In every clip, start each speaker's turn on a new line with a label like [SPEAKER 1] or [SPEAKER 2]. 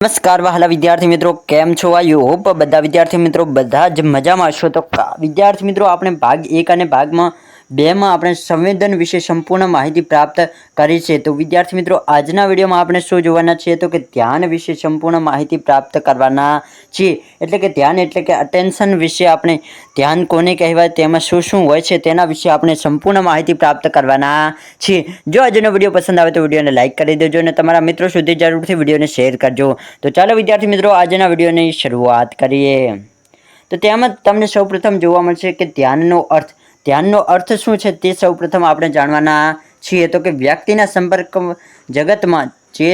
[SPEAKER 1] નમસ્કાર, વહાલા વિદ્યાર્થી મિત્રો. કેમ છો? આઈ હોપ બધા વિદ્યાર્થી મિત્રો બધા જ મજામાં છો તો વિદ્યાર્થી મિત્રો, આપણે ભાગ એક અને ભાગમાં બેમાં આપણે સંવેદન વિશે સંપૂર્ણ માહિતી પ્રાપ્ત કરી છે. તો વિદ્યાર્થી મિત્રો, આજના વિડીયોમાં આપણે શું જોવાના છીએ? તો કે ધ્યાન વિશે સંપૂર્ણ માહિતી પ્રાપ્ત કરવાના છીએ. એટલે કે ધ્યાન એટલે કે અટેન્શન વિશે આપણે ધ્યાન કોને કહેવાય, તેમાં શું શું હોય છે, તેના વિશે આપણે સંપૂર્ણ માહિતી પ્રાપ્ત કરવાના છીએ. જો આજનો વીડિયો પસંદ આવે તો વિડીયોને લાઇક કરી દેજો અને તમારા મિત્રો સુધી જરૂરથી વિડીયોને શેર કરજો. તો ચાલો વિદ્યાર્થી મિત્રો, આજના વિડીયોની શરૂઆત કરીએ. તો તેમાં તમને સૌપ્રથમ જોવા મળશે કે ધ્યાનનો અર્થ ધ્યાનનો અર્થ શું છે તે સૌપ્રથમ આપણે જાણવાના છીએ તો કે વ્યક્તિના સંપર્ક જગતમાં જે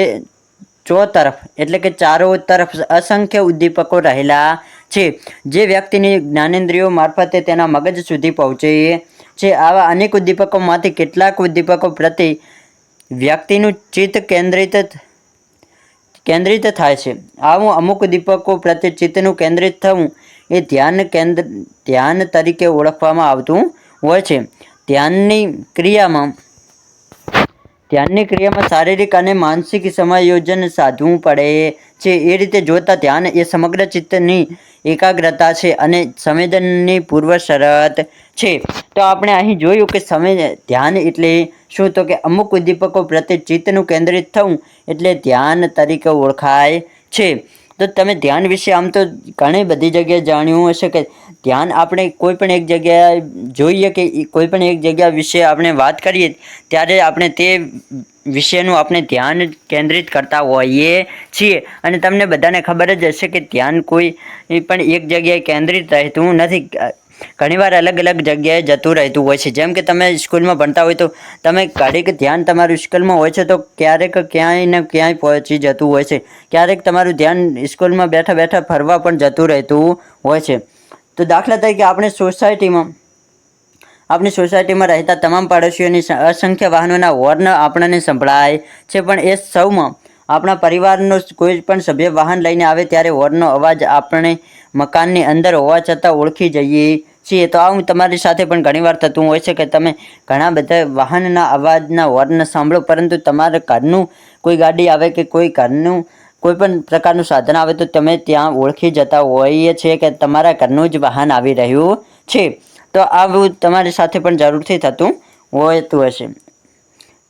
[SPEAKER 1] ચો તરફ, એટલે કે ચારો તરફ અસંખ્ય ઉદ્દીપકો રહેલા છે. જે વ્યક્તિની જ્ઞાનેન્દ્રિયો મારફતે તેના મગજ સુધી પહોંચે છે. આવા અનેક ઉદ્દીપકોમાંથી કેટલાક ઉદ્દીપકો પ્રતિ વ્યક્તિનું ચિત્ત કેન્દ્રિત કેન્દ્રિત થાય છે. આવું અમુક ઉદ્દીપકો પ્રત્યે ચિત્તનું કેન્દ્રિત થવું એ ધ્યાન કેન્દ્ર, ધ્યાન તરીકે ઓળખવામાં આવતું હોય છે. ધ્યાનની ક્રિયામાં ધ્યાનની ક્રિયામાં શારીરિક અને માનસિક સમાયોજન સાધવું પડે છે. એ રીતે જોતા ધ્યાન એ સમગ્ર ચિત્તની એકાગ્રતા છે અને સંવેદનની પૂર્વ શરત છે. તો આપણે અહીં જોયું કે સમય, ધ્યાન એટલે શું? તો કે અમુક ઉદ્દીપકો પ્રત્યે ચિત્તનું કેન્દ્રિત થવું એટલે ધ્યાન તરીકે ઓળખાય છે. તો તમે ધ્યાન વિશે આમ તો ઘણી બધી જગ્યાએ જાણ્યું હશે કે ધ્યાન આપણે કોઈ પણ એક જગ્યાએ જોઈએ કે કોઈ પણ એક જગ્યા વિશે આપણે વાત કરીએ, ત્યારે આપણે તે વિશેનું આપણે ધ્યાન કેન્દ્રિત કરતા હોઈએ છીએ. અને તમને બધાને ખબર જ હશે કે ધ્યાન કોઈ પણ એક જગ્યાએ કેન્દ્રિત રહેતું નથી. ઘણીવાર અલગ અલગ જગ્યાએ જતું રહેતું હોય છે. જેમ કે તમે સ્કૂલમાં ભણતા હોય તો તમે ઘડીક ધ્યાન તમારું સ્કૂલમાં હોય છે તો ક્યારેક ક્યાંય ને ક્યાંય પહોંચી જતું હોય છે. ક્યારેક તમારું ધ્યાન સ્કૂલમાં બેઠા બેઠા ફરવા પણ જતું રહેતું હોય છે. તો દાખલા તરીકે આપણે સોસાયટીમાં, આપણી સોસાયટીમાં રહેતા તમામ પાડોશીઓની અસંખ્ય વાહનોના હોર્ન આપણને સંભળાય છે. પણ એ સૌમાં આપણા પરિવારનો કોઈ પણ સભ્ય વાહન લઈને આવે ત્યારે હોર્નનો અવાજ આપણે મકાનની અંદર હોવા છતાં ઓળખી જઈએ છીએ. તો આવું તમારી સાથે પણ ઘણીવાર થતું હોય છે કે તમે ઘણા બધા વાહનના અવાજના હોર્ન સાંભળો, પરંતુ તમારા ઘરનું કોઈ ગાડી આવે કે કોઈ ઘરનું કોઈ પણ પ્રકારનું સાધન આવે તો તમે ત્યાં ઓળખી જતા હોઈએ છીએ કે તમારા ઘરનું જ વાહન આવી રહ્યું છે. તો આવું તમારી સાથે પણ જરૂરથી થતું હોતું હશે.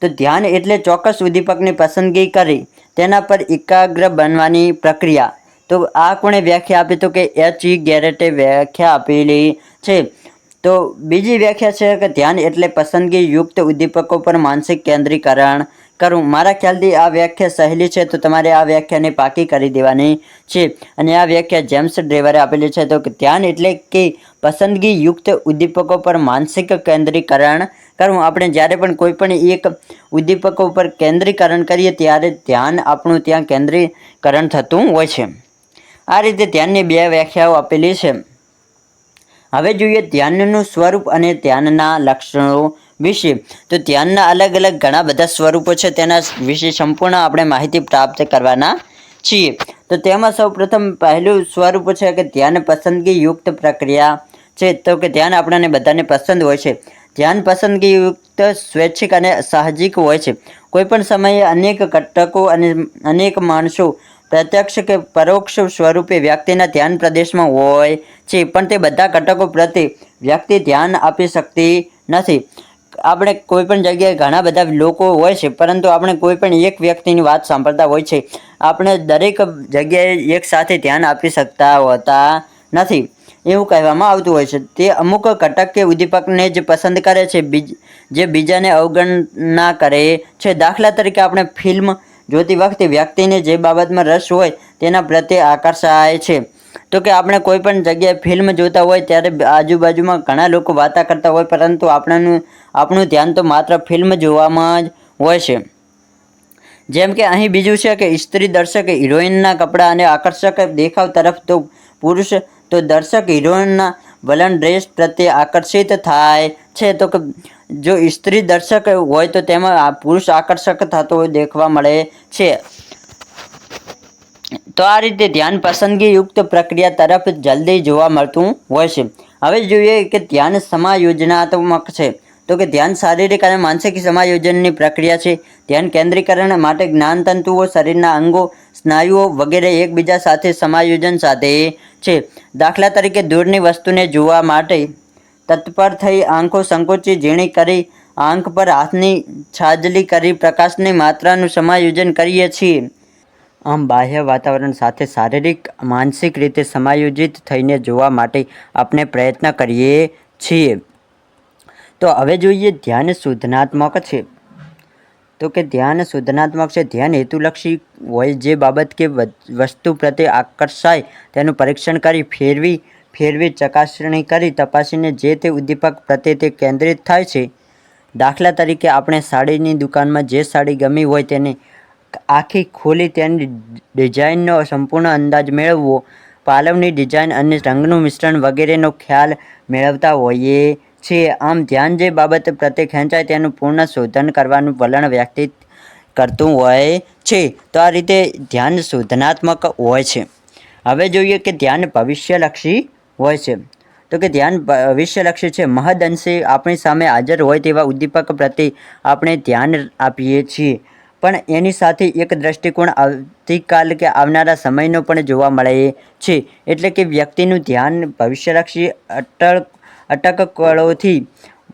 [SPEAKER 1] તો ધ્યાન એટલે ચોક્કસ ઉદ્દીપકની પસંદગી કરી. તેના પર એકાગ્ર બનવાની પ્રક્રિયા. તો આ કોણે વ્યાખ્યા આપી? તો કે એચ ઈ ગેરેટે વ્યાખ્યા આપેલી છે. તો બીજી વ્યાખ્યા છે કે ધ્યાન એટલે પસંદગી યુક્ત ઉદ્દીપકો પર માનસિક કેન્દ્રીકરણ કરવું મારા ખ્યાલથી આ વ્યાખ્યા સહેલી છે, તો તમારે આ વ્યાખ્યાને પાકી કરી દેવાની છે. અને આ વ્યાખ્યા જેમ્સ ડ્રેવરે આપેલી છે, તો ધ્યાન એટલે કે પસંદગી યુક્ત ઉદ્દીપકો પર માનસિક કેન્દ્રીકરણ કરવું. આપણે જ્યારે પણ કોઈ પણ એક ઉદ્દીપકો પર કેન્દ્રીકરણ કરીએ, ત્યારે ધ્યાન આપણું ત્યાં કેન્દ્રીકરણ થતું હોય છે. આ રીતે ધ્યાનની બે વ્યાખ્યાઓ આપેલી છે. હવે જોઈએ ધ્યાનનું સ્વરૂપ અને ધ્યાનના લક્ષણો વિશે. તો ધ્યાનના અલગ અલગ ઘણા બધા સ્વરૂપો છે, તેના વિશે સંપૂર્ણ આપણે માહિતી પ્રાપ્ત કરવાના છીએ. તો તેમાં સૌ પ્રથમ પહેલું સ્વરૂપ છે કે ધ્યાન પસંદગી યુક્ત પ્રક્રિયા છે. તો કે ધ્યાન આપણને બધાને પસંદ હોય છે. ધ્યાન પસંદગી યુક્ત, સ્વૈચ્છિક અને સાહજિક હોય છે. કોઈપણ સમયે અનેક ઘટકો અને અનેક માણસો પ્રત્યક્ષ કે પરોક્ષ સ્વરૂપે વ્યક્તિના ધ્યાન પ્રદેશમાં હોય છે, પણ તે બધા ઘટકો પ્રત્યે વ્યક્તિ ધ્યાન આપી શકતી નથી. આપણે કોઈ પણ જગ્યાએ ઘણા બધા લોકો હોય છે, પરંતુ આપણે કોઈ પણ એક વ્યક્તિની વાત સાંભળતા હોય છે, આપણે દરેક જગ્યાએ એક સાથે ધ્યાન આપી શકતા હોતા નથી. એવું કહેવામાં આવતું હોય છે. તે અમુક ઘટક કે ઉદ્દીપકને જ પસંદ કરે છે, બીજ, જે બીજાને અવગણના કરે છે. દાખલા તરીકે આપણે ફિલ્મ જોતી વખતે વ્યક્તિને જે બાબતમાં રસ હોય તેના પ્રત્યે આકર્ષાય છે. તો કે આપણે કોઈ પણ જગ્યાએ ફિલ્મ જોતા હોય ત્યારે આજુબાજુમાં ઘણા લોકો વાતા કરતા હોય, પરંતુ આપણનું આપણું ધ્યાન તો માત્ર ફિલ્મ જોવામાં જ હોય છે. જેમ કે અહીં બીજું છે કે સ્ત્રી દર્શક હિરોઈનના કપડાં અને આકર્ષક દેખાવ તરફ તો પુરુષ, તો દર્શક હિરોઈનના વલણ ડ્રેસ પ્રત્યે આકર્ષિત થાય છે. તો કે જો સ્ત્રી દર્શક હોય તો તેમાં પુરુષ આકર્ષક થતો દેખવા મળે છે. તો આ રીતે ધ્યાન પસંદગીયુક્ત પ્રક્રિયા તરફ જલ્દી જોવા મળતું હોય છે. હવે જોઈએ કે ધ્યાન સમાયોજનાત્મક છે. તો કે ધ્યાન શારીરિક અને માનસિક સમાયોજનની પ્રક્રિયા છે. ધ્યાન કેન્દ્રીકરણ માટે જ્ઞાનતંતુઓ, શરીરના અંગો, સ્નાયુઓ વગેરે એકબીજા સાથે સમાયોજન સાધે છે. દાખલા તરીકે દૂરની વસ્તુને જોવા માટે તત્પર થઈ આંખો સંકોચી, ઝીણી કરી, આંખ પર હાથની છાજલી કરી પ્રકાશની માત્રાનું સમાયોજન કરીએ છીએ. આમ બાહ્ય વાતાવરણ સાથે શારીરિક, માનસિક રીતે સમાયોજિત થઈને જોવા માટે આપણે પ્રયત્ન કરીએ છીએ. તો હવે જોઈએ ધ્યાન સુધનાત્મક છે. તો કે ધ્યાન સુધનાત્મક છે, ધ્યાન હેતુલક્ષી હોય જે બાબત કે વસ્તુ પ્રત્યે આકર્ષાય, તેનું પરીક્ષણ કરી ફેરવી ફેરવી ચકાસણી કરી તપાસીને જે તે ઉદ્દીપક પ્રત્યે તે કેન્દ્રિત થાય છે. દાખલા તરીકે આપણે સાડીની દુકાનમાં જે સાડી ગમી હોય તેને આખી ખોલી તેની ડિઝાઇનનો સંપૂર્ણ અંદાજ મેળવવો, પાલવની ડિઝાઇન અને રંગનું મિશ્રણ વગેરેનો ખ્યાલ મેળવતા હોઈએ છીએ. આમ ધ્યાન જે બાબત પ્રત્યે ખેંચાય તેનું પૂર્ણ શોધન કરવાનું વલણ વ્યક્તિત કરતું હોય છે. તો આ રીતે ધ્યાન શોધનાત્મક હોય છે. હવે જોઈએ કે ધ્યાન ભવિષ્યલક્ષી હોય છે. તો કે ધ્યાન ભવિષ્યલક્ષી છે, મહદ અંશે આપણી સામે હાજર હોય તેવા ઉદ્દીપક પ્રત્યે આપણે ધ્યાન આપીએ છીએ. પણ એની સાથે એક દ્રષ્ટિકોણ આવતીકાલ કે આવનારા સમયનો પણ જોવા મળે છે. એટલે કે વ્યક્તિનું ધ્યાન ભવિષ્યલક્ષી અટળ અટકકળોથી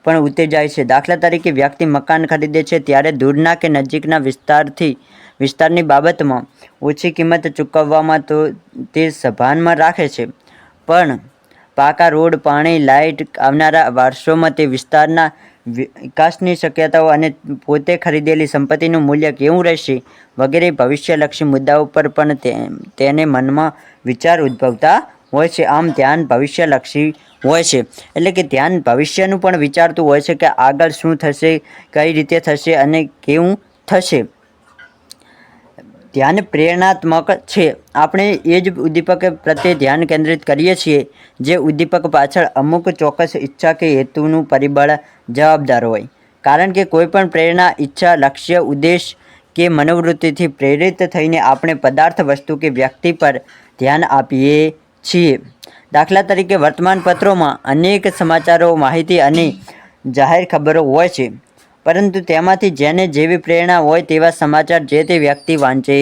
[SPEAKER 1] પણ ઉત્તેજાય છે. દાખલા તરીકે વ્યક્તિ મકાન ખરીદે છે ત્યારે દૂરના કે નજીકના વિસ્તારથી, વિસ્તારની બાબતમાં ઓછી કિંમત ચૂકવવામાં તો તે સભાનમાં રાખે છે. પણ પાકા રોડ, પાણી, લાઇટ આવનારા વર્ષોમાં તે વિસ્તારના વિકાસની શક્યતાઓ અને પોતે ખરીદેલી સંપત્તિનું મૂલ્ય કેવું રહેશે વગેરે ભવિષ્યલક્ષી મુદ્દાઓ પર પણ તેને મનમાં વિચાર ઉદ્ભવતા હોય છે. આમ ધ્યાન ભવિષ્યલક્ષી હોય છે. એટલે કે ધ્યાન ભવિષ્યનું પણ વિચારતું હોય છે કે આગળ શું થશે, કઈ રીતે થશે અને કેવું થશે. ધ્યાન પ્રેરણાત્મક છે. આપણે એ જ ઉદ્દીપક પ્રત્યે ધ્યાન કેન્દ્રિત કરીએ છીએ, જે ઉદ્દીપક પાછળ અમુક ચોક્કસ ઈચ્છા કે હેતુનું પરિબળ, જવાબદાર હોય. કારણ કે કોઈપણ પ્રેરણા, ઈચ્છા, લક્ષ્ય, ઉદ્દેશ કે મનોવૃત્તિથી પ્રેરિત થઈને આપણે પદાર્થ, વસ્તુ કે વ્યક્તિ પર ધ્યાન આપીએ છીએ. દાખલા તરીકે વર્તમાનપત્રોમાં અનેક સમાચારો, માહિતી અને જાહેર ખબરો હોય છે. પરંતુ તેમાંથી જેને જેવી પ્રેરણા હોય તેવા સમાચાર જે તે વ્યક્તિ વાંચે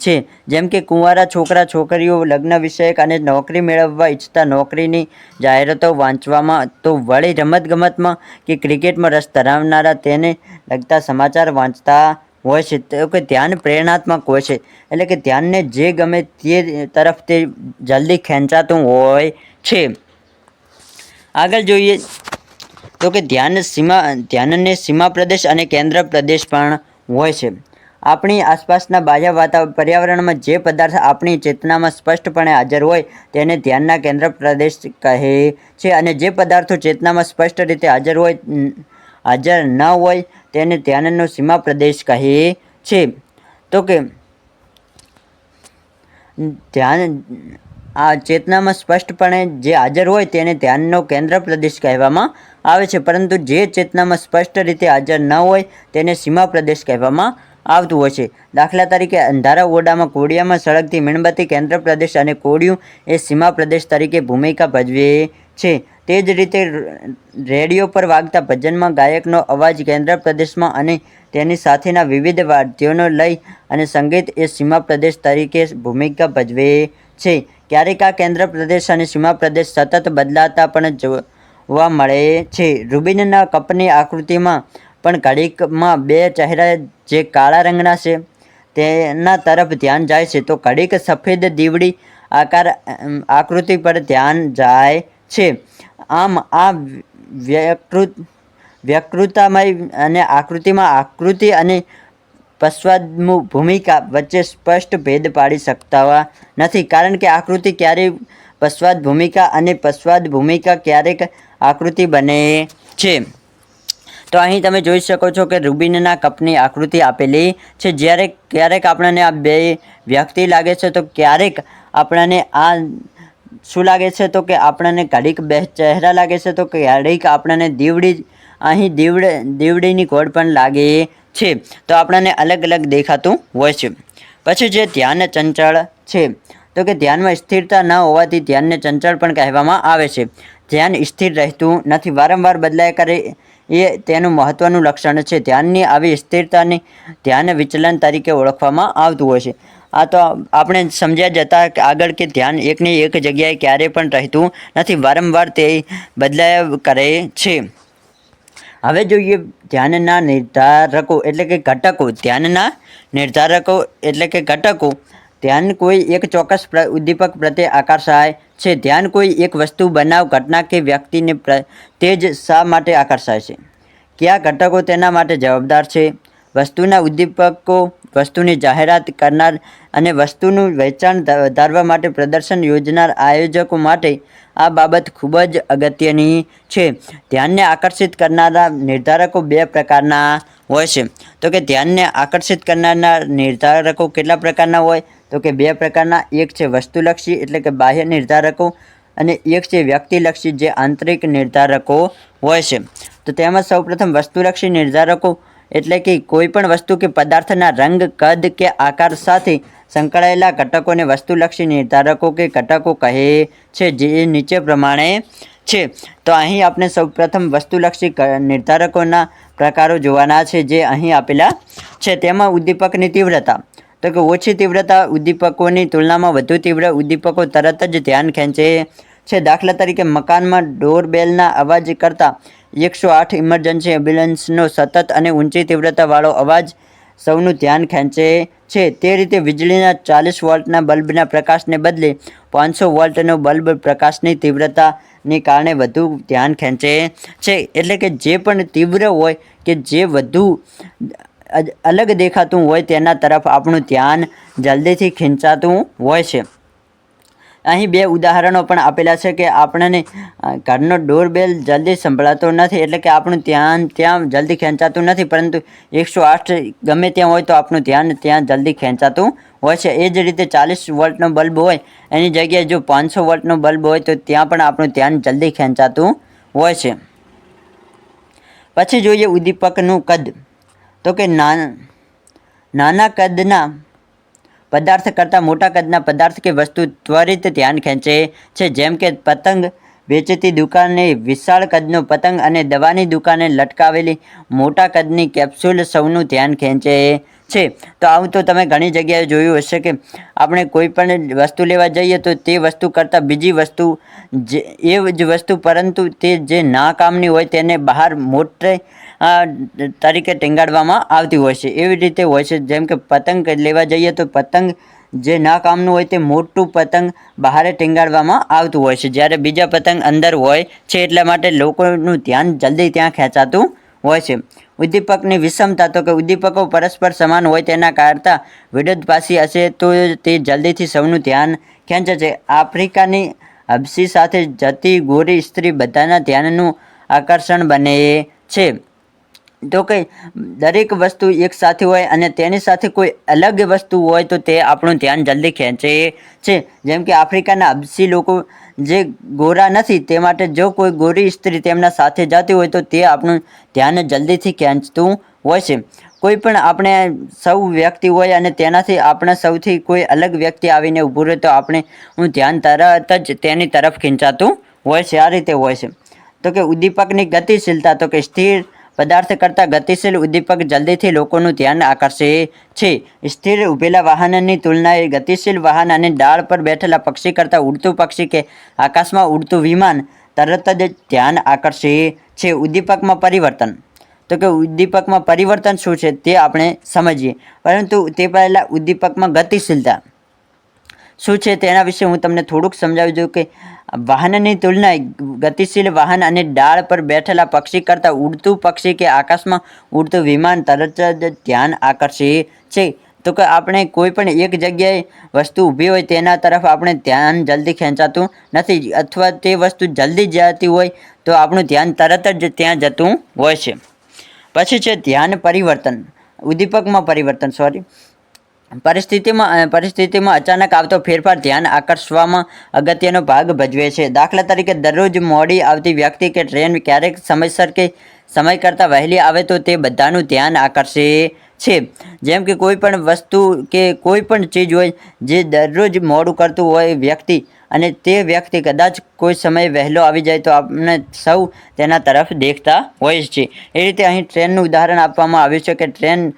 [SPEAKER 1] છે. જેમ કે કુંવારા છોકરા છોકરીઓ લગ્ન વિષયક અને નોકરી મેળવવા ઈચ્છતા નોકરીની જાહેરાતો વાંચવામાં તો વળી રમતગમતમાં કે ક્રિકેટમાં રસ ધરાવનારા તેને લગતા સમાચાર વાંચતા હોય છે. તો કે ધ્યાન પ્રેરણાત્મક હોય છે. એટલે કે ધ્યાનને જે ગમે તે તરફ તે જલ્દી ખેંચાતું હોય છે. આગળ જોઈએ તો કે ધ્યાન સીમા, ધ્યાનને સીમા પ્રદેશ અને કેન્દ્ર પ્રદેશ પણ હોય છે. આપણી આસપાસના બાહ્ય વાતાવરણ પર્યાવરણમાં જે પદાર્થ આપણી ચેતનામાં સ્પષ્ટપણે હાજર હોય તેને ધ્યાનના કેન્દ્ર પ્રદેશ કહે છે અને જે પદાર્થો ચેતનામાં સ્પષ્ટ રીતે હાજર હોય હાજર ન હોય તેને ધ્યાનનો સીમા પ્રદેશ કહે છે. તો કે ધ્યાન, આ ચેતનામાં સ્પષ્ટપણે જે હાજર હોય તેને ધ્યાનનો કેન્દ્ર પ્રદેશ કહેવામાં આવે છે, પરંતુ જે ચેતનામાં સ્પષ્ટ રીતે હાજર ન હોય તેને સીમા પ્રદેશ કહેવામાં આવતું હોય છે. દાખલા તરીકે, અંધારા ઓરડામાં કોડિયામાં સળગતી મીણબત્તી કેન્દ્ર પ્રદેશ અને કોડિયું એ સીમા પ્રદેશ તરીકે ભૂમિકા ભજવે છે. તે જ રીતે, રેડિયો પર વાગતા ભજનમાં ગાયકનો અવાજ કેન્દ્ર પ્રદેશમાં અને તેની સાથેના વિવિધ વાદ્યોનો લય અને સંગીત એ સીમા પ્રદેશ તરીકે ભૂમિકા ભજવે છે. ક્યારેક આ કેન્દ્ર પ્રદેશ અને સીમા પ્રદેશ સતત બદલાતા પણ જોવા મળે છે. રૂબિનના કપની આકૃતિમાં પણ ઘડીકમાં બે ચહેરા જે કાળા રંગના છે, તેના તરફ ધ્યાન જાય છે, તો ઘડીક સફેદ દીવડી આકાર આકૃતિ પર ધ્યાન જાય છે. આમ, આ વ્યકૃત વ્યકૃતામય અને આકૃતિમાં આકૃતિ અને પશ્ચાદમુ ભૂમિકા વચ્ચે સ્પષ્ટ ભેદ પાડી શકતા નથી, કારણ કે આકૃતિ ક્યારેય પશ્ચાદ ભૂમિકા અને પશ્ચાદ ભૂમિકા ક્યારેક આકૃતિ બને છે. તો અહીં તમે જોઈ શકો છો કે રૂબિનના કપની આકૃતિ આપેલી છે. જ્યારે ક્યારેક આપણને આ બે વ્યક્તિ લાગે છે, તો ક્યારેક આપણને આ શું લાગે છે, તો કે આપણને ઘડીક બે ચહેરા લાગે છે, તો ક્યારેક આપણને દીવડી અહીં દીવડ, દીવડીની કોડ પણ લાગે છે. તો આપણને અલગ અલગ દેખાતું હોય છે. પછી જે ધ્યાન ચંચળ છે તો કે ધ્યાનમાં સ્થિરતા ન હોવાથી ધ્યાનને ચંચળ પણ કહેવામાં આવે છે. ધ્યાન સ્થિર રહેતું નથી. વારંવાર બદલાય કરે એ તેનું મહત્ત્વનું લક્ષણ છે. ધ્યાનની આવી સ્થિરતાને ધ્યાન વિચલન તરીકે ઓળખવામાં આવતું હોય છે. આ તો આપણે સમજ્યા જતા આગળ કે ધ્યાન એકની એક જગ્યાએ ક્યારેય પણ રહેતું નથી. વારંવાર તે બદલાયા કરે છે. હવે જોઈએ ધ્યાનના નિર્ધારકો એટલે કે ઘટકો. ધ્યાનના નિર્ધારકો એટલે કે ઘટકો. ધ્યાન કોઈ એક ચોક્કસ ઉદ્દીપક પ્રત્યે આકર્ષાય છે. ધ્યાન કોઈ એક વસ્તુ બનાવ ઘટના કે વ્યક્તિને તે જ શા માટે આકર્ષાય છે? કયા ઘટકો તેના માટે જવાબદાર છે? વસ્તુના ઉદ્દીપકો, વસ્તુની જાહેરાત કરનાર અને વસ્તુનું વેચાણ વધારવા માટે પ્રદર્શન યોજનાર આયોજકો માટે આ બાબત ખૂબ જ અગત્યની છે. ધ્યાનને આકર્ષિત કરનારા નિર્ધારકો બે પ્રકારના હોય છે. તો કે ધ્યાનને આકર્ષિત કરનારના નિર્ધારકો કેટલા પ્રકારના હોય? તો કે બે પ્રકારના, એક છે વસ્તુલક્ષી એટલે કે બાહ્ય નિર્ધારકો અને એક છે વ્યક્તિલક્ષી જે આંતરિક નિર્ધારકો હોય છે. તો તેમાં સૌપ્રથમ વસ્તુલક્ષી નિર્ધારકો એટલે કે કોઈપણ વસ્તુ કે પદાર્થના રંગ, કદ કે આકાર સાથે સંકળાયેલા ઘટકોને વસ્તુલક્ષી નિર્ધારકો કે ઘટકો કહે છે, જે નીચે પ્રમાણે છે. તો અહીં આપણે સૌપ્રથમ વસ્તુલક્ષી નિર્ધારકોના પ્રકારો જોવાના છે, જે અહીં આપેલા છે. તેમાં ઉદ્દીપકની તીવ્રતા તો કે ઓછી તીવ્રતા ઉદ્દીપકોની તુલનામાં વધુ તીવ્ર ઉદ્દીપકો તરત જ ધ્યાન ખેંચે છે. દાખલા તરીકે મકાનમાં ડોરબેલના અવાજ કરતાં એકસો આઠ ઇમરજન્સી એમ્બ્યુલન્સનો સતત અને ઊંચી તીવ્રતાવાળો અવાજ સૌનું ધ્યાન ખેંચે છે. તે રીતે વીજળીના ચાલીસ વોલ્ટના બલ્બના પ્રકાશને બદલે પાંચસો વોલ્ટનો બલ્બ પ્રકાશની તીવ્રતાને કારણે વધુ ધ્યાન ખેંચે છે. એટલે કે જે પણ તીવ્ર હોય કે જે વધુ અલગ દેખાતું હોય તેના તરફ આપણું ધ્યાન જલ્દીથી ખેંચાતું હોય છે. અહીં બે ઉદાહરણો પણ આપેલા છે કે આપણને ઘરનો ડોરબેલ જલ્દી સંભળાતો નથી એટલે કે આપણું ધ્યાન ત્યાં જલ્દી ખેંચાતું નથી, પરંતુ એકસો આઠ ગમે ત્યાં હોય તો આપણું ધ્યાન ત્યાં જલ્દી ખેંચાતું હોય છે. એ જ રીતે ચાલીસ વોલ્ટનો બલ્બ હોય, એની જગ્યાએ જો પાંચસો વોલ્ટનો બલ્બ હોય તો ત્યાં પણ આપણું ધ્યાન જલ્દી ખેંચાતું હોય છે. પછી જોઈએ ઉદ્દીપકનું કદ. તો કે નાના કદના પદાર્થ કરતાં મોટા કદના પદાર્થ કે વસ્તુ ત્વરિત ધ્યાન ખેંચે છે. જેમ કે પતંગ વેચતી દુકાને વિશાળ કદનો પતંગ અને દવાની દુકાને લટકાવેલી મોટા કદની કેપ્સ્યુલ સૌનું ધ્યાન ખેંચે છે. તો આવું તો તમે ઘણી જગ્યાએ જોયું હશે કે આપણે કોઈ પણ વસ્તુ લેવા જઈએ તો તે વસ્તુ કરતાં બીજી વસ્તુ જે, એ જ વસ્તુ પરંતુ તે જે ના કામની હોય તેને બહાર મોટે તરીકે ટીંગાડવામાં આવતી હોય છે. એવી રીતે હોય છે. જેમ કે પતંગ લેવા જઈએ તો પતંગ જે ના કામનું હોય તે મોટું પતંગ બહારે ટીંગાડવામાં આવતું હોય છે. જ્યારે બીજા પતંગ અંદર હોય છે એટલા માટે લોકોનું ધ્યાન જલ્દી ત્યાં ખેંચાતું હોય છે. ઉદ્દીપકની વિષમતા તો કે ઉદ્દીપકો પરસ્પર સમાન હોય તેના કરતાં વિરોધભાસી હશે તો તે જલ્દીથી સૌનું ધ્યાન ખેંચે છે. આફ્રિકાની હબસી સાથે જતી ગોરી સ્ત્રી બધાના ધ્યાનનું આકર્ષણ બને છે. તો કે દરેક વસ્તુ એક સાથે હોય અને તેની સાથે કોઈ અલગ વસ્તુ હોય તો તે આપણું ધ્યાન જલ્દી ખેંચે છે. જેમ કે આફ્રિકાના અબસી લોકો જે ગોરા નથી, તે માટે જો કોઈ ગોરી સ્ત્રી તેમના સાથે જતી હોય તો તે આપણું ધ્યાન જલ્દીથી ખેંચતું હોય છે. કોઈ પણ આપણે સૌ વ્યક્તિ હોય અને તેનાથી આપણા સૌથી કોઈ અલગ વ્યક્તિ આવીને ઊભું રહે તો આપણે હું ધ્યાન તરત જ તેની તરફ ખેંચાતું હોય છે. આ રીતે હોય છે. તો કે ઉદ્દીપકની ગતિશીલતા, તો કે સ્થિર પદાર્થ કરતાં ગતિશીલ ઉદ્દીપક જલ્દીથી લોકોનું ધ્યાન આકર્ષે છે. સ્થિર ઊભેલા વાહનની તુલનાએ ગતિશીલ વાહન અને ડાળ પર બેઠેલા પક્ષી કરતાં ઉડતું પક્ષી કે આકાશમાં ઉડતું વિમાન તરત જ ધ્યાન આકર્ષે છે. ઉદ્દીપકમાં પરિવર્તન. તો કે ઉદ્દીપકમાં પરિવર્તન શું છે તે આપણે સમજીએ. પરંતુ તે પહેલાં ઉદ્દીપકમાં ગતિશીલતા. શું છે તેના વિશે હું તમને થોડુંક સમજાવી દઉં કે વાહનની તુલનાએ ગતિશીલ વાહન અને ડાળ પર બેઠેલા પક્ષી કરતાં ઉડતું પક્ષી કે આકાશમાં ઉડતું વિમાન તરત જ ધ્યાન આકર્ષે છે. તો કે આપણે કોઈ પણ એક જગ્યાએ વસ્તુ ઊભી હોય તેના તરફ આપણે ધ્યાન જલ્દી ખેંચાતું નથી અથવા તે વસ્તુ જલ્દી જતી હોય તો આપણું ધ્યાન તરત જ ત્યાં જતું હોય છે. પછી છે ધ્યાન પરિવર્તન. ઉદ્દીપકમાં પરિવર્તન સોરી પરિસ્થિતિમાં પરિસ્થિતિમાં અચાનક આવતો ફેરફાર ધ્યાન આકર્ષવામાં અગત્યનો ભાગ ભજવે છે. દાખલા તરીકે, દરરોજ મોડી આવતી વ્યક્તિ કે ટ્રેન ક્યારેક સમયસર કે સમય કરતાં વહેલી આવે તો તે બધાનું ધ્યાન આકર્ષે છે. જેમ કે કોઈ પણ વસ્તુ કે કોઈ પણ ચીજ હોય, જે દરરોજ મોડું કરતું હોય વ્યક્તિ અને તે વ્યક્તિ કદાચ કોઈ સમયે વહેલો આવી જાય તો આપણે સૌ તેના તરફ દેખતા હોઈએ છીએ એ રીતે અહીં ટ્રેનનું ઉદાહરણ આપવામાં આવ્યું છે કે ટ્રેન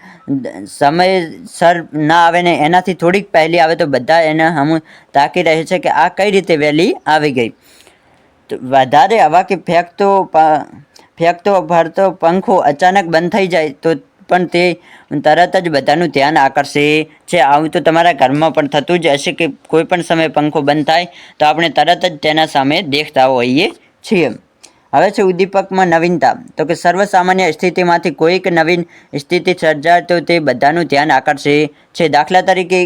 [SPEAKER 1] સમયસર ના આવે ને એનાથી થોડીક પહેલી આવે તો બધા એને હમ તાકી રહે છે કે આ કઈ રીતે વહેલી આવી ગઈ. વધારે હવા કે ફેંકતો ફેંકતો, ભરતો, પંખો અચાનક બંધ થઈ જાય તો પણ તે તરત જ બધાનું ધ્યાન આકર્ષે છે. આવું તો તમારા ઘરમાં પણ થતું જ હશે કે કોઈ પણ સમયે પંખો બંધ થાય તો આપણે તરત જ તેના સામે દેખતા હોઈએ છીએ. હવે છે ઉદ્દીપકમાં નવીનતા. તો કે સર્વસામાન્ય સ્થિતિમાંથી કોઈક નવીન સ્થિતિ સર્જાય તો તે બધાનું ધ્યાન આકર્ષે છે. દાખલા તરીકે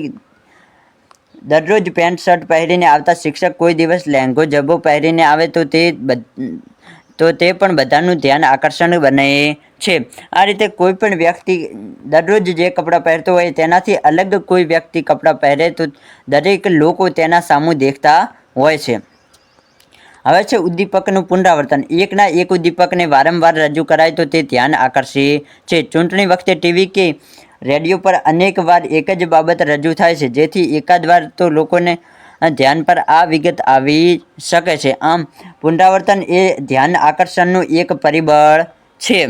[SPEAKER 1] દરરોજ પેન્ટ શર્ટ પહેરીને આવતા શિક્ષક કોઈ દિવસ લહેંગો જબ્બો પહેરીને આવે તો તે તો તે પણ બધાનું ધ્યાન આકર્ષણ બને છે. આ રીતે કોઈ પણ વ્યક્તિ દરરોજ જે કપડાં પહેરતો હોય તેનાથી અલગ કોઈ વ્યક્તિ કપડાં પહેરે તો દરેક લોકો તેના સામું દેખતા હોય છે. હવે છે ઉદ્દીપકનું પુનરાવર્તન. એકના એક ઉદ્દીપકને વારંવાર રજૂ કરાય તો તે ધ્યાન આકર્ષે છે. ચૂંટણી વખતે ટીવી કે રેડિયો પર અનેક વાર એક જ બાબત રજૂ થાય છે. જેથી એકાદ વાર તો લોકોને ધ્યાન પર આ વિગત આવી શકે છે. આમ, પુનરાવર્તન એ ધ્યાન આકર્ષણનું એક પરિબળ છે.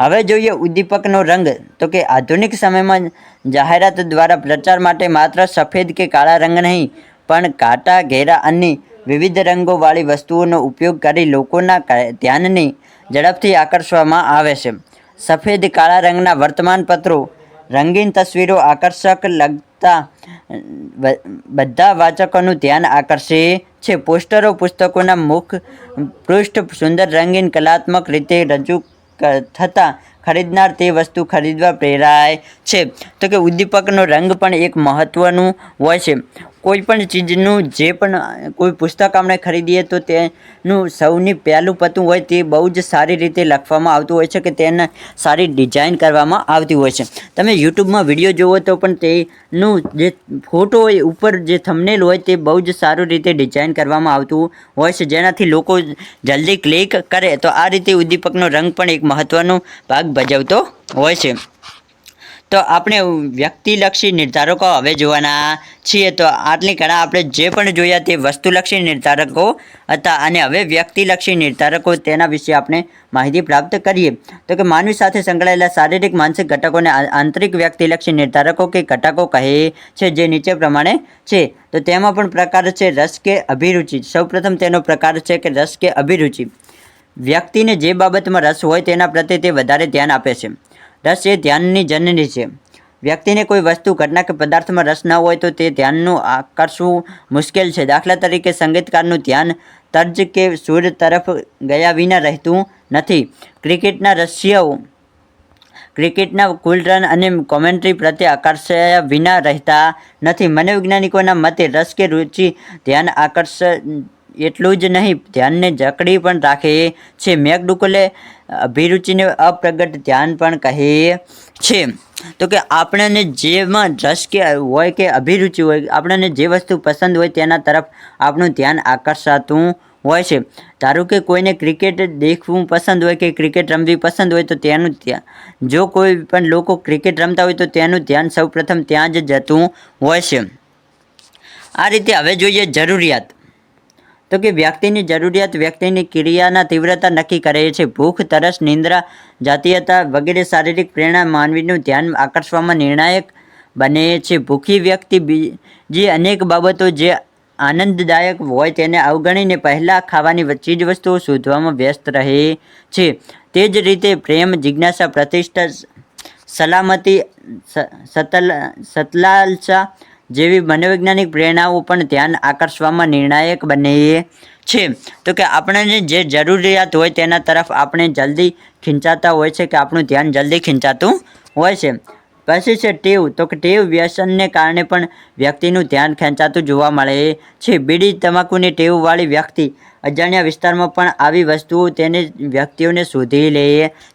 [SPEAKER 1] હવે જોઈએ ઉદ્દીપકનો રંગ. તો કે આધુનિક સમયમાં જાહેરાત દ્વારા પ્રચાર માટે માત્ર સફેદ કે કાળા રંગ નહીં, પણ કાંટા, ઘેરા અને વિવિધ રંગોવાળી વસ્તુઓનો ઉપયોગ કરી લોકોના ધ્યાનને ઝડપથી આકર્ષવામાં આવે છે. સફેદ કાળા રંગના વર્તમાનપત્રો રંગીન તસવીરો આકર્ષક લગતા બધા વાચકોનું ધ્યાન આકર્ષે છે. પોસ્ટરો પુસ્તકોના મુખ, પૃષ્ઠ સુંદર રંગીન કલાત્મક રીતે રજૂ થતાં ખરીદનાર તે વસ્તુ ખરીદવા પ્રેરાય છે. તો કે ઉદ્દીપકનો રંગ પણ એક મહત્ત્વનું હોય છે. કોઈ પણ ચીજનું જે પણ, કોઈ પુસ્તક આપણે ખરીદીએ તો તેનું સૌની પહેલું પતું હોય તે બહુ જ સારી રીતે લખવામાં આવતું હોય છે કે તેને સારી ડિઝાઇન કરવામાં આવતી હોય છે. તમે યુટ્યુબમાં વીડિયો જુઓ તો પણ તેનું જે ફોટો હોય, ઉપર જે થંબનેલ હોય તે બહુ જ સારું રીતે ડિઝાઇન કરવામાં આવતું હોય છે. જેનાથી લોકો જલ્દી ક્લિક કરે તો આ રીતે ઉદ્દીપકનો રંગ પણ એક મહત્ત્વનો ભાગ ભજવતો હોય છે. તો આપણે વ્યક્તિલક્ષી નિર્ધારકો હવે જોવાના છીએ. તો આટલી ઘણા આપણે જે પણ જોયા તે વસ્તુલક્ષી નિર્ધારકો હતા અને હવે વ્યક્તિલક્ષી નિર્ધારકો તેના વિશે આપણે માહિતી પ્રાપ્ત કરીએ. તો કે માનવી સાથે સંકળાયેલા શારીરિક, માનસિક ઘટકોને આંતરિક વ્યક્તિલક્ષી નિર્ધારકો કે ઘટકો કહે છે જે નીચે પ્રમાણે છે. તો તેમાં પણ પ્રકાર છે રસ કે અભિરુચિ. સૌપ્રથમ તેનો પ્રકાર છે કે રસ કે અભિરુચિ. વ્યક્તિને જે બાબતમાં રસ હોય તેના પ્રત્યે તે વધારે ધ્યાન આપે છે. રસ એ ધ્યાનની જનની છે. વ્યક્તિને કોઈ વસ્તુ, ઘટના કે પદાર્થમાં રસ ન હોય તો તે ધ્યાનનું આકર્ષવું મુશ્કેલ છે. દાખલા તરીકે સંગીતકારનું ધ્યાન તર્જ કે સુર તરફ ગયા વિના રહેતું નથી. ક્રિકેટના રશિયાઓ, ક્રિકેટના કુલ રન અને કોમેન્ટ્રી પ્રત્યે આકર્ષાયા વિના રહેતા નથી. મનોવૈજ્ઞાનિકોના મતે રસ કે રુચિ ધ્યાન આકર્ષ એટલું જ નહીં, ધ્યાનને જકડી પણ રાખે છે. મેકડુકલે અભિરુચિને અપ્રગટ ધ્યાન પણ કહે છે. તો કે આપણને જેમાં રસ કે હોય કે અભિરુચિ હોય, આપણને જે વસ્તુ પસંદ હોય તેના તરફ આપણું ધ્યાન આકર્ષાતું હોય છે. ધારો કે કોઈને ક્રિકેટ દેખવું પસંદ હોય કે ક્રિકેટ રમવી પસંદ હોય તો તેનું ધ્યાન જો કોઈ પણ લોકો ક્રિકેટ રમતા હોય તો તેનું ધ્યાન સૌપ્રથમ ત્યાં જ જતું હોય છે. આ રીતે હવે જોઈએ જરૂરિયાત. તો કે વ્યક્તિની જરૂરિયાત વ્યક્તિની ક્રિયાના તીવ્રતા નક્કી કરે છે. ભૂખ, તરસ, નિંદ્રા, જાતીયતા વગેરે શારીરિક પ્રેરણા માનવીનું ધ્યાન આકર્ષવામાં નિર્ણાયક બને છે. ભૂખી વ્યક્તિ બીજી અનેક બાબતો જે આનંદદાયક હોય તેને અવગણીને પહેલાં ખાવાની ચીજ વસ્તુઓ શોધવામાં વ્યસ્ત રહે છે. તે જ રીતે પ્રેમ, જિજ્ઞાસા, પ્રતિષ્ઠા સલામતી સતલ, સતલાલસા જેવી મનોવૈજ્ઞાનિક પ્રેરણાઓ પણ ધ્યાન આકર્ષવામાં નિર્ણાયક બને છે. તો કે આપણને જે જરૂરિયાત હોય તેના તરફ આપણે જલ્દી ખીંચાતા હોય છે કે આપણું ધ્યાન જલ્દી ખીંચાતું હોય છે. પછી છે ટેવ. તો કે ટેવ વ્યસનને કારણે પણ વ્યક્તિનું ધ્યાન ખેંચાતું જોવા મળે છે. બીડી તમાકુની ટેવવાળી વ્યક્તિ અજાણ્યા વિસ્તારમાં પણ આવી વસ્તુઓ તેને વ્યક્તિઓને શોધી લે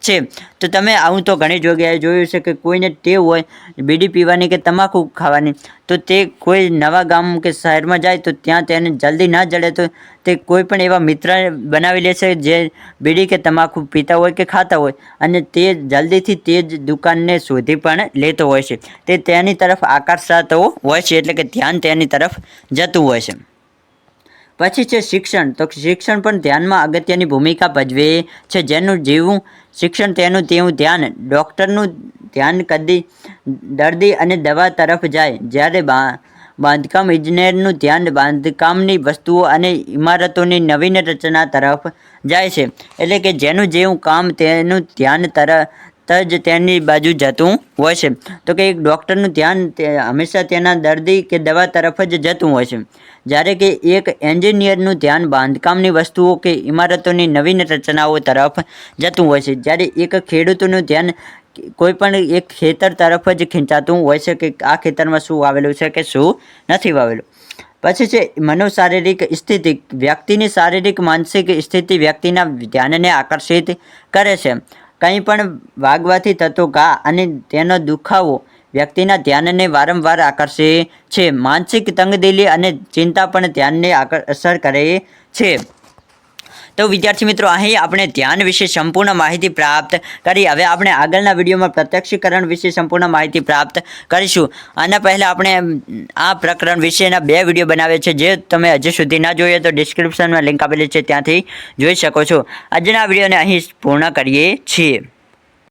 [SPEAKER 1] છે. તો તમે આવું તો ઘણી જગ્યાએ જોયું છે કે કોઈને ટેવ હોય, બીડી પીવાની કે તમાકુ ખાવાની, તો તે કોઈ નવા ગામ કે શહેરમાં જાય તો ત્યાં તેને જલ્દી ના જડે તો તે કોઈ પણ એવા મિત્ર બનાવી લે છે જે બીડી કે તમાકુ પીતા હોય કે ખાતા હોય અને તે જલ્દીથી તે જ દુકાનને શોધી પણ લેતો હોય છે. તે તેની તરફ આકર્ષાતો હોય છે એટલે કે ધ્યાન તેની તરફ જતું હોય છે. પછી છે શિક્ષણ. તો શિક્ષણ પણ ધ્યાનમાં અગત્યની ભૂમિકા ભજવે છે. જેનું જેવું શિક્ષણ તેનું તેવું ધ્યાન ડૉક્ટરનું ધ્યાન કદી દર્દી અને દવા તરફ જાય. જ્યારે બા બાંધકામ ઇજનેરનું ધ્યાન બાંધકામની વસ્તુઓ અને ઇમારતોની નવીન રચના તરફ જાય છે. એટલે કે જેનું જેવું કામ તેનું ધ્યાન તરત જ તેની બાજુ જતું હોય છે. તો કે એક ડૉક્ટરનું ધ્યાન હંમેશા તેના દર્દી કે દવા તરફ જ જતું હોય છે. જ્યારે કે એક એન્જિનિયરનું ધ્યાન બાંધકામની વસ્તુઓ કે ઇમારતોની નવીન રચનાઓ તરફ જતું હોય છે. જ્યારે એક ખેડૂતનું ધ્યાન કોઈ પણ એક ખેતર તરફ જ ખેંચાતું હોય છે કે આ ખેતરમાં શું વાવેલું છે કે શું નથી વાવેલું. પછી છે મનોશારીરિક સ્થિતિ. વ્યક્તિની શારીરિક, માનસિક સ્થિતિ વ્યક્તિના ધ્યાનને આકર્ષિત કરે છે. કંઈ પણ વાગવાથી થતો ઘા અને તેનો દુખાવો વ્યક્તિના ધ્યાનને વારંવાર આકર્ષે છે. માનસિક તંગદિલી અને ચિંતા પણ ધ્યાનને અસર કરે છે. તો વિદ્યાર્થી મિત્રો, અહીં આપણે ધ્યાન વિશે સંપૂર્ણ માહિતી પ્રાપ્ત કરી. હવે આપણે આગળના વિડીયોમાં પ્રત્યક્ષીકરણ વિશે સંપૂર્ણ માહિતી પ્રાપ્ત કરીશું. આના પહેલાં આપણે આ પ્રકરણ વિશેના બે વીડિયો બનાવ્યા છે. જે તમે હજી સુધી ના જોઈએ તો ડિસ્ક્રિપ્શનમાં લિંક આપેલી છે. ત્યાંથી જોઈ શકો છો. આજના વિડીયોને અહીં પૂર્ણ કરીએ છીએ.